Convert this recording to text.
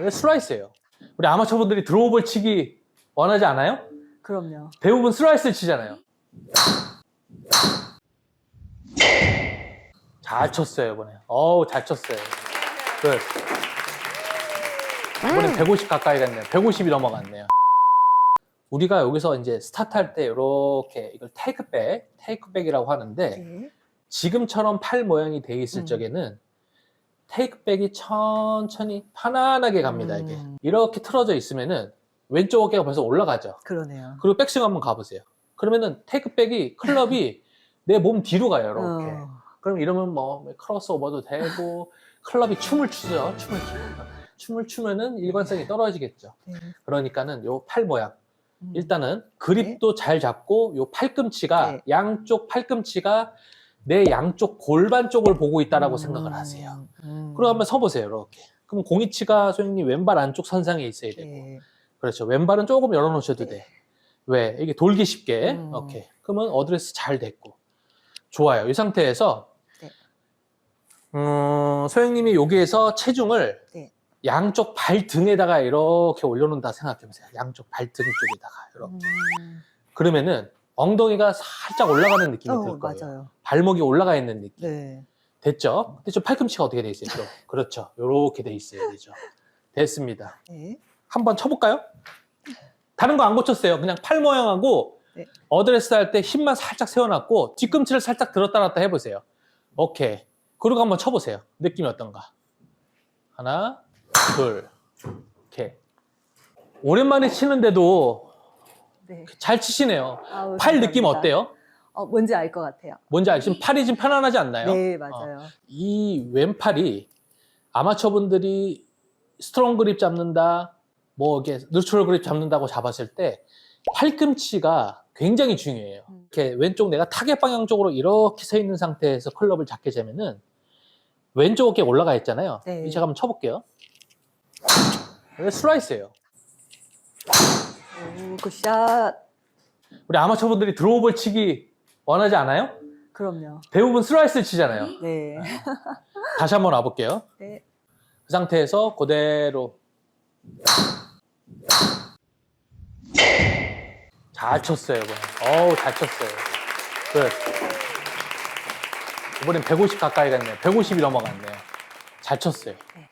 왜 슬라이스예요. 우리 아마추어분들이 드로우볼 치기 원하지 않아요? 그럼요. 대부분 슬라이스를 치잖아요. 잘 쳤어요, 이번에. 어우, 잘 쳤어요. 끝. 이번엔 150 가까이 갔네요. 150이 넘어갔네요. 우리가 여기서 이제 스타트 할 때 이렇게 이걸 테이크백, 테이크백이라고 하는데 네. 지금처럼 팔 모양이 돼 있을 음. 적에는 테이크백이 천천히 편안하게 갑니다, 이게. 음. 이렇게 틀어져 있으면은 왼쪽 어깨가 벌써 올라가죠. 그러네요. 그리고 백스윙 한번 가보세요. 그러면은 테이크백이 클럽이 내 몸 뒤로 가요, 이렇게. 어. 그럼 이러면 뭐 크로스오버도 되고 클럽이 춤을 추죠, 춤을 추. 춤을 추면은 일관성이 떨어지겠죠. 네. 그러니까는 요 팔 모양 음. 일단은 그립도 잘 잡고 요 팔꿈치가 네. 양쪽 팔꿈치가 내 양쪽 골반 쪽을 보고 있다라고 음. 생각을 하세요. 음. 그리고 한번 서보세요, 이렇게. 그럼 공이치가 소영님 왼발 안쪽 선상에 있어야 되고, 네. 그렇죠. 왼발은 조금 열어놓으셔도 네. 돼. 왜? 이게 돌기 쉽게. 음. 오케이. 그러면 어드레스 잘 됐고. 좋아요. 이 상태에서, 네. 음, 소영님이 여기에서 체중을 네. 양쪽 발등에다가 이렇게 올려놓는다 생각해보세요. 양쪽 발등 쪽에다가. 이렇게. 음. 그러면은 엉덩이가 살짝 올라가는 느낌이 어, 들 거예요. 맞아요. 발목이 올라가 있는 느낌. 네. 됐죠? 근데 좀 팔꿈치가 어떻게 돼 있어요? 또? 그렇죠. 요렇게 돼 있어야 되죠. 됐습니다. 네. 한번 쳐볼까요? 다른 거 안 고쳤어요. 그냥 팔 모양하고 네. 어드레스 할 때 힘만 살짝 세워놨고 뒤꿈치를 살짝 들었다 놨다 해보세요. 오케이. 그리고 한번 쳐보세요. 느낌이 어떤가? 하나, 둘, 오케이. 오랜만에 치는데도 네. 잘 치시네요. 아우, 팔 느낌 감사합니다. 어때요? 어, 뭔지 알 것 같아요. 뭔지 알지? 지금 팔이 좀 편안하지 않나요? 네, 맞아요. 이 왼팔이 아마추어분들이 스트롱 그립 잡는다, 뭐 이게 뉴트럴 그립 잡는다고 잡았을 때 팔꿈치가 굉장히 중요해요. 음. 이렇게 왼쪽 내가 타겟 방향 쪽으로 이렇게 서 있는 상태에서 클럽을 잡게 되면은 왼쪽 어깨 올라가 있잖아요. 네. 이제 제가 한번 쳐볼게요. 슬라이스예요. 오, 굿샷. 우리 아마추어분들이 드로우볼 치기 원하지 않아요? 그럼요. 대부분 슬라이스를 치잖아요. 네. 다시 한번 와볼게요. 네. 그 상태에서 그대로 잘 쳤어요 이번에 어우 잘 쳤어요 끝 이번엔 150 가까이 갔네요 150이 넘어갔네요 잘 쳤어요 네.